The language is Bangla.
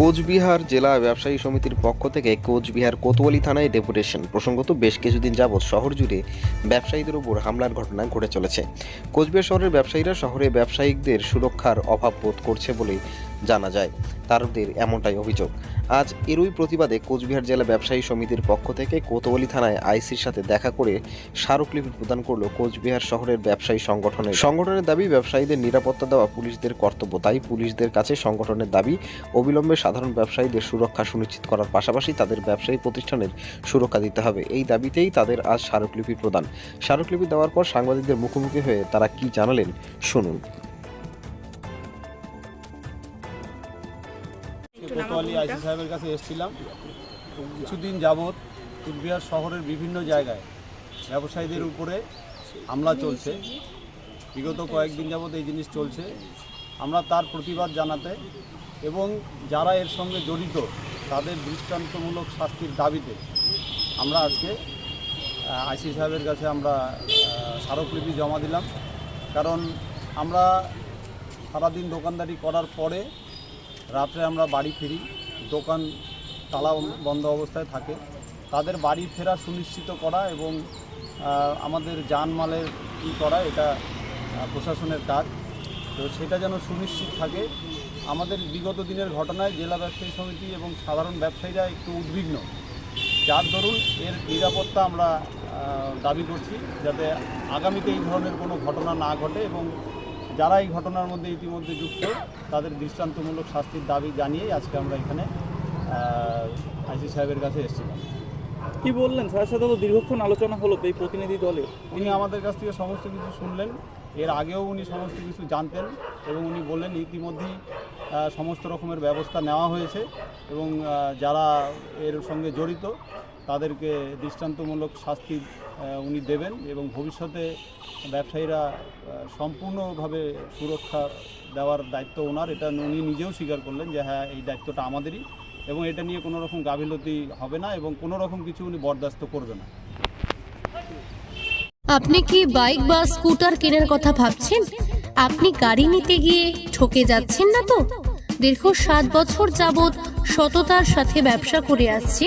কোচবিহার জেলা ব্যবসায়ী সমিতির পক্ষ থেকে কোচবিহার কোতোয়ালি থানায় ডেপুটেশন। প্রসঙ্গত বেশ কিছুদিন যাবৎ শহর জুড়ে ব্যবসায়ীদের উপর হামলার ঘটনা ঘটে চলেছে। কোচবিহার শহরের ব্যবসায়ীরা শহরে ব্যবসায়িকদের সুরক্ষার অভাব বোধ করছে বলে জানা যায়। তারদের এমনটাই অভিযোগ। আজ এরই প্রতিবাদে কোচবিহার জেলা ব্যবসায়ী সমিতির পক্ষ থেকে কোতোয়ালি থানায় আইসির সাথে দেখা করে স্মারকলিপি প্রদান করল কোচবিহার শহরের ব্যবসায়ী সংগঠনের। সংগঠনের দাবি, ব্যবসায়ীদের নিরাপত্তা দেওয়া পুলিশদের কর্তব্য, তাই পুলিশদের কাছে সংগঠনের দাবি, অবিলম্বে সাধারণ ব্যবসায়ীদের সুরক্ষা সুনিশ্চিত করার পাশাপাশি তাদের ব্যবসায়ী প্রতিষ্ঠানের সুরক্ষা দিতে হবে। এই দাবিতেই তাদের আজ স্মারকলিপি প্রদান। স্মারকলিপি দেওয়ার পর সাংবাদিকদের মুখোমুখি হয়ে তারা কি জানালেন, শুনুন। কোতোয়ালি আইসি সাহেবের কাছে এসেছিলাম। কিছুদিন যাবৎ কুচবিহার শহরের বিভিন্ন জায়গায় ব্যবসায়ীদের উপরে হামলা চলছে। বিগত কয়েকদিন যাবৎ এই জিনিস চলছে। আমরা তার প্রতিবাদ জানাতে এবং যারা এর সঙ্গে জড়িত তাদের দৃষ্টান্তমূলক শাস্তির দাবিতে আমরা আজকে আইসি সাহেবের কাছে আমরা স্মারকলিপি জমা দিলাম। কারণ আমরা সারাদিন দোকানদারি করার পরে রাত্রে আমরা বাড়ি ফিরি, দোকান, তালা বন্ধ অবস্থায় থাকে। তাদের বাড়ি ফেরা সুনিশ্চিত করা এবং আমাদের জানমালের ই করা, এটা প্রশাসনের কাজ। তো সেটা যেন সুনিশ্চিত থাকে। আমাদের বিগত দিনের ঘটনায় জেলা ব্যবসায়ী সমিতি এবং সাধারণ ব্যবসায়ীরা একটু উদ্বিগ্ন। যার দরুন এর নিরাপত্তা আমরা দাবি করছি, যাতে আগামীতে এই ধরনের কোনো ঘটনা না ঘটে এবং যারা এই ঘটনার মধ্যে ইতিমধ্যে যুক্ত তাদের দৃষ্টান্তমূলক শাস্তির দাবি জানিয়েই আজকে আমরা এখানে আইসি সাহেবের কাছে এসেছিলাম। কি বললেন? স্যারের সাথে তো দীর্ঘক্ষণ আলোচনা হলো এই প্রতিনিধি দলে। উনি আমাদের কাছ থেকে সমস্ত কিছু শুনলেন। এর আগেও উনি সমস্ত কিছু জানতেন এবং উনি বললেন ইতিমধ্যেই সমস্ত রকমের ব্যবস্থা নেওয়া হয়েছে এবং যারা এর সঙ্গে জড়িত তাদেরকে দৃষ্টান্তমূলক শাস্তি উনি দেবেন এবং ভবিষ্যতে ব্যবসায়ীরা সম্পূর্ণভাবে সুরক্ষা দেওয়ার দায়িত্ব ওনার। এটা উনি নিজেও স্বীকার করলেন যে হ্যাঁ এই দায়িত্বটা আমাদেরই এবং এটা নিয়ে কোনো রকম গাফিলতি হবে না এবং কোনো রকম কিছু উনি বরদাস্ত করবে না। আপনি কি বাইক বা স্কুটার কেনার কথা ভাবছেন? আপনি গাড়ি নিতে গিয়ে ঠকে যাচ্ছেন না তো? দীর্ঘ সাত বছর যাবৎ সততার সাথে ব্যবসা করে আসছে